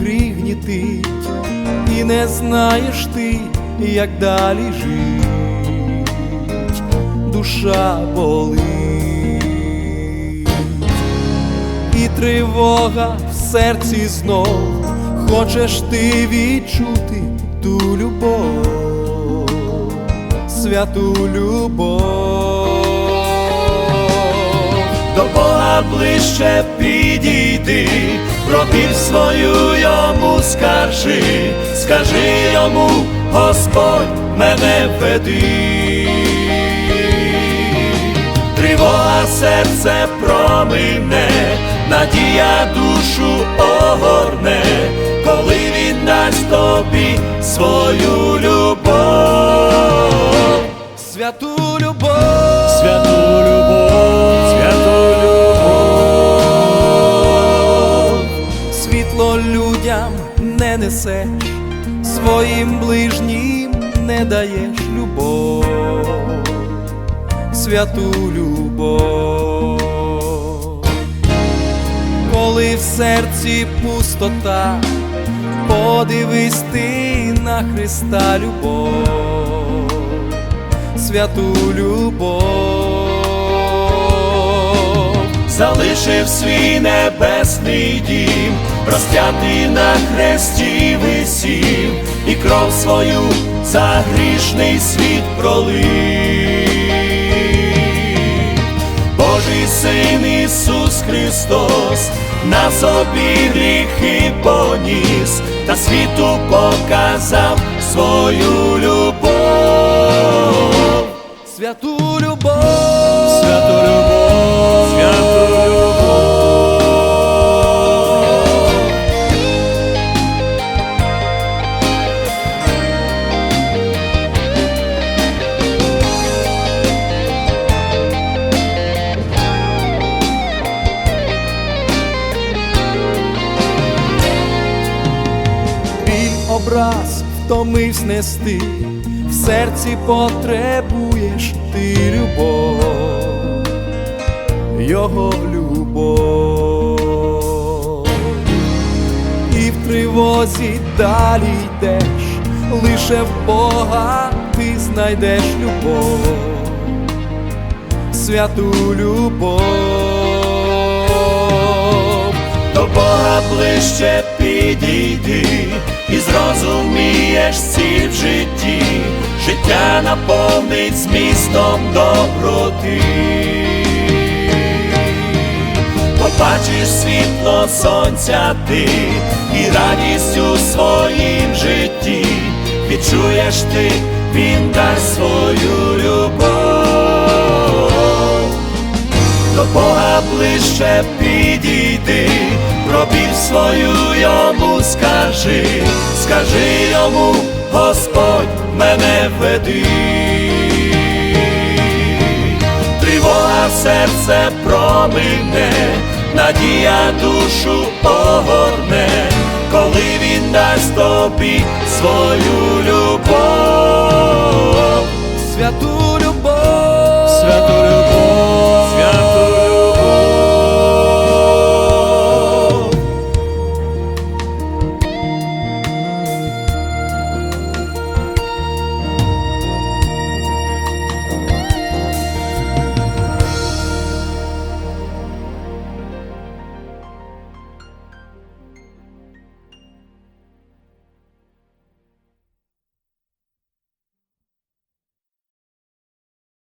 гріх гнітить, і не знаєш ти, як далі жить, душа болить, і тривога в серці знов, хочеш ти відчути ту любов, святу любов. Ближче підійди, про біль свою йому скажи, скажи йому, Господь мене веди. Тривога серце промине, надія душу огорне, коли віддасть тобі свою любов, святу любов, людям не несеш, своїм ближнім не даєш любов святу любов, коли в серці пустота, подивись ти на Христа любов, святу любов, залишив свій небесний дім, розп'ятий на хресті висів, і кров свою за грішний світ пролив. Божий син Ісус Христос на собі гріхи поніс, та світу показав свою любов, святу образ втомивсь нести, в серці потребуєш ти любов, його любов, і в тривозі далі йдеш, лише в Бога ти знайдеш любов, святу любов Бога ближче підійди і зрозумієш ціль в житті, життя наповнить змістом доброти. Побачиш світло сонця ти і радість у своїм житті, відчуєш ти, він дасть свою любов. До Бога ближче підійди, про біль свою йому скажи, скажи йому, Господь мене веди. Тривога серце промине, надія душу огорне, коли він дасть тобі свою любов.